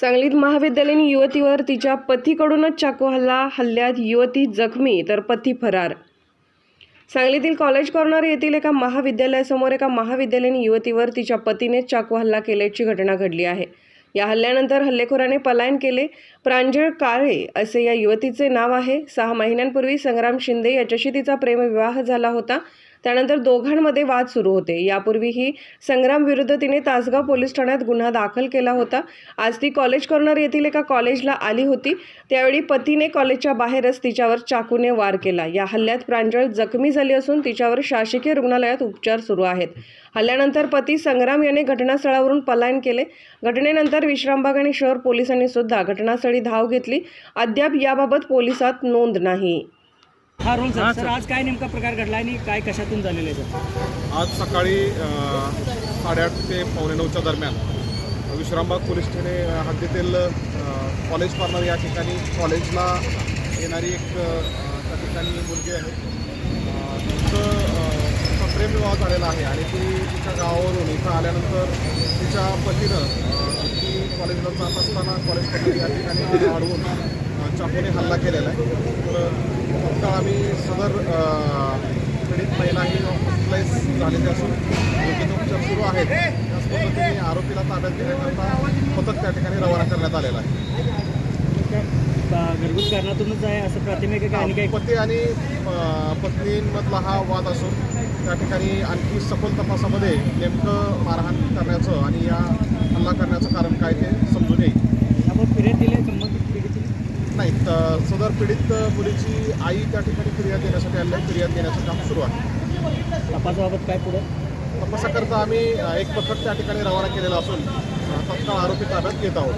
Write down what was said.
सांगलीत महाविद्यालयीन युवतीवर तिच्या पतीकडूनच चाकू हल्ला हल्ल्यात युवती जखमी तर पती फरार. सांगलीतील कॉलेज कॉर्नर येथील एका महाविद्यालयासमोर एका महाविद्यालयीन युवतीवर तिच्या पतीने चाकू हल्ला केल्याची घटना घडली आहे. या हल्ल्यानंतर हल्लेखोराने पलायन केले प्रांजळ काळे असे या युवतीचे नाव आहे. सहा महिन्यांपूर्वी संग्राम शिंदे याच्याशी तिचा प्रेमविवाह झाला होता. त्यानंतर दोघांमध्ये वाद सुरू होते. यापूर्वीही संग्राम विरुद्ध तिने तासगाव पोलीस ठाण्यात गुन्हा दाखल केला होता. आज ती कॉलेज कॉर्नर येथील एका कॉलेजला आली होती. त्यावेळी पतीने कॉलेजच्या बाहेरच तिच्यावर चाकूने वार केला. या हल्ल्यात प्रांजळ जखमी झाली असून तिच्यावर शासकीय रुग्णालयात उपचार सुरू आहेत. हल्ल्यानंतर पती संग्राम याने घटनास्थळावरून पलायन केले. घटनेनंतर विश्रामबाग आणि शहर पोलिसांनी सुद्धा घटनास्थळी धाव घेतली. अद्याप याबाबत पोलिसात नोंद नाही. हा रोल सर सर आज काय नेमका प्रकार घडला आणि काय कशातून झालेलं आहे सर आज सकाळी साडेआठ ते पावणे नऊच्या दरम्यान विश्रामबाग पोलीस ठाणे हद्दीतील कॉलेज कॉर्नर या ठिकाणी कॉलेजला येणारी एक त्या ठिकाणी मुलगी आहे. तिचं अ, तिचा प्रेमविवाह झालेला आहे आणि ती तिच्या गावावरून इथं आल्यानंतर तिच्या पतीनं ती कॉलेजला जात असताना कॉलेज या ठिकाणी अडवून चाकूने हल्ला केलेला आहे. तर आम्ही सदर पीडित महिला ही हॉस्पिटलाइज झालेली असून योग्य उपचार सुरू आहेत. त्याच पद्धतीने आरोपीला ताब्यात घेण्याकरता पथक त्या ठिकाणी रवाना करण्यात आलेला आहे. घरगुती कारणातूनच आहे असं प्राथमिक आणि पती आणि पत्नींमधला हा वाद असून त्या ठिकाणी आणखी सखोल तपासामध्ये नेमकं मारहाण करण्याचं आणि या हल्ला करण्याचं कारण काय ते नाहीत. सदर पीडित मुलीची आई त्या ठिकाणी फिर्याद देण्यासाठी आल्या फिर्याद देण्याचं काम सुरू आहे. तपासाबाबत काय पुढे? तपासाकरता आम्ही एक पथक त्या ठिकाणी रवाना केलेलं असून तत्काळ आरोपी ताब्यात घेत आहोत.